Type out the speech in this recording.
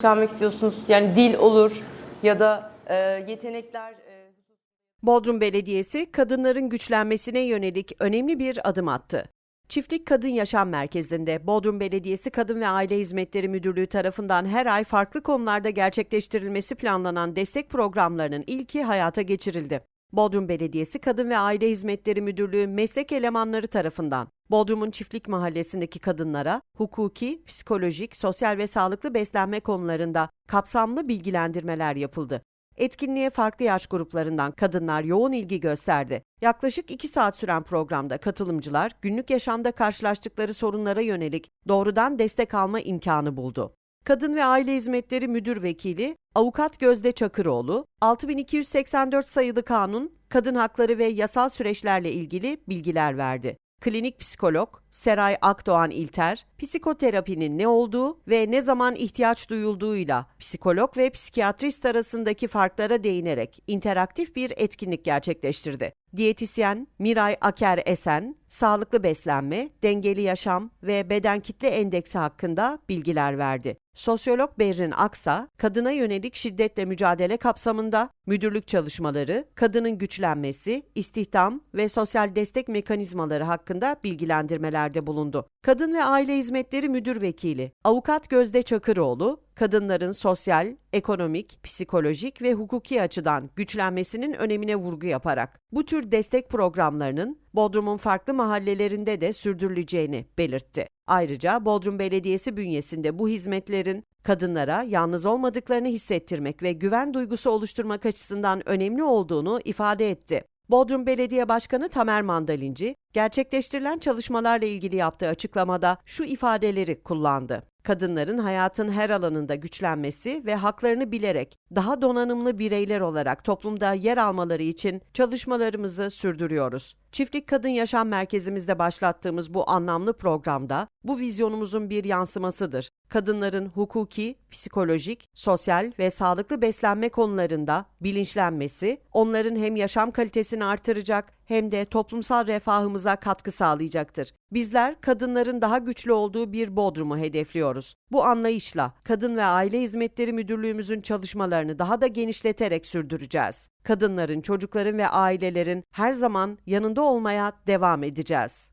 Çıkarmak istiyorsunuz? Yani dil olur ya da e, yetenekler. e, Bodrum Belediyesi kadınların güçlenmesine yönelik önemli bir adım attı. Çiftlik Kadın Yaşam Merkezi'nde Bodrum Belediyesi Kadın ve Aile Hizmetleri Müdürlüğü tarafından her ay farklı konularda gerçekleştirilmesi planlanan destek programlarının ilki hayata geçirildi. Bodrum Belediyesi Kadın ve Aile Hizmetleri Müdürlüğü meslek elemanları tarafından Bodrum'un Çiftlik Mahallesi'ndeki kadınlara hukuki, psikolojik, sosyal ve sağlıklı beslenme konularında kapsamlı bilgilendirmeler yapıldı. Etkinliğe farklı yaş gruplarından kadınlar yoğun ilgi gösterdi. Yaklaşık 2 saat süren programda katılımcılar günlük yaşamda karşılaştıkları sorunlara yönelik doğrudan destek alma imkanı buldu. Kadın ve Aile Hizmetleri Müdür Vekili Avukat Gözde Çakıroğlu, 6284 sayılı kanun, kadın hakları ve yasal süreçlerle ilgili bilgiler verdi. Klinik psikolog Seray Akdoğan İlter, psikoterapinin ne olduğu ve ne zaman ihtiyaç duyulduğuyla psikolog ve psikiyatrist arasındaki farklara değinerek interaktif bir etkinlik gerçekleştirdi. Diyetisyen Miray Aker Esen, sağlıklı beslenme, dengeli yaşam ve beden kitle endeksi hakkında bilgiler verdi. Sosyolog Berrin Aksa, kadına yönelik şiddetle mücadele kapsamında müdürlük çalışmaları, kadının güçlenmesi, istihdam ve sosyal destek mekanizmaları hakkında bilgilendirmelerde bulundu. Kadın ve Aile Hizmetleri Müdür Vekili Avukat Gözde Çakıroğlu, kadınların sosyal, ekonomik, psikolojik ve hukuki açıdan güçlenmesinin önemine vurgu yaparak bu tür destek programlarının Bodrum'un farklı mahallelerinde de sürdürüleceğini belirtti. Ayrıca Bodrum Belediyesi bünyesinde bu hizmetlerin kadınlara yalnız olmadıklarını hissettirmek ve güven duygusu oluşturmak açısından önemli olduğunu ifade etti. Bodrum Belediye Başkanı Tamer Mandalinci, gerçekleştirilen çalışmalarla ilgili yaptığı açıklamada şu ifadeleri kullandı. Kadınların hayatın her alanında güçlenmesi ve haklarını bilerek daha donanımlı bireyler olarak toplumda yer almaları için çalışmalarımızı sürdürüyoruz. Çiftlik Kadın Yaşam Merkezimizde başlattığımız bu anlamlı programda bu vizyonumuzun bir yansımasıdır. Kadınların hukuki, psikolojik, sosyal ve sağlıklı beslenme konularında bilinçlenmesi, onların hem yaşam kalitesini artıracak hem de toplumsal refahımıza katkı sağlayacaktır. Bizler kadınların daha güçlü olduğu bir Bodrum'u hedefliyoruz. Bu anlayışla Kadın ve Aile Hizmetleri Müdürlüğümüzün çalışmalarını daha da genişleterek sürdüreceğiz. Kadınların, çocukların ve ailelerin her zaman yanında olmaya devam edeceğiz.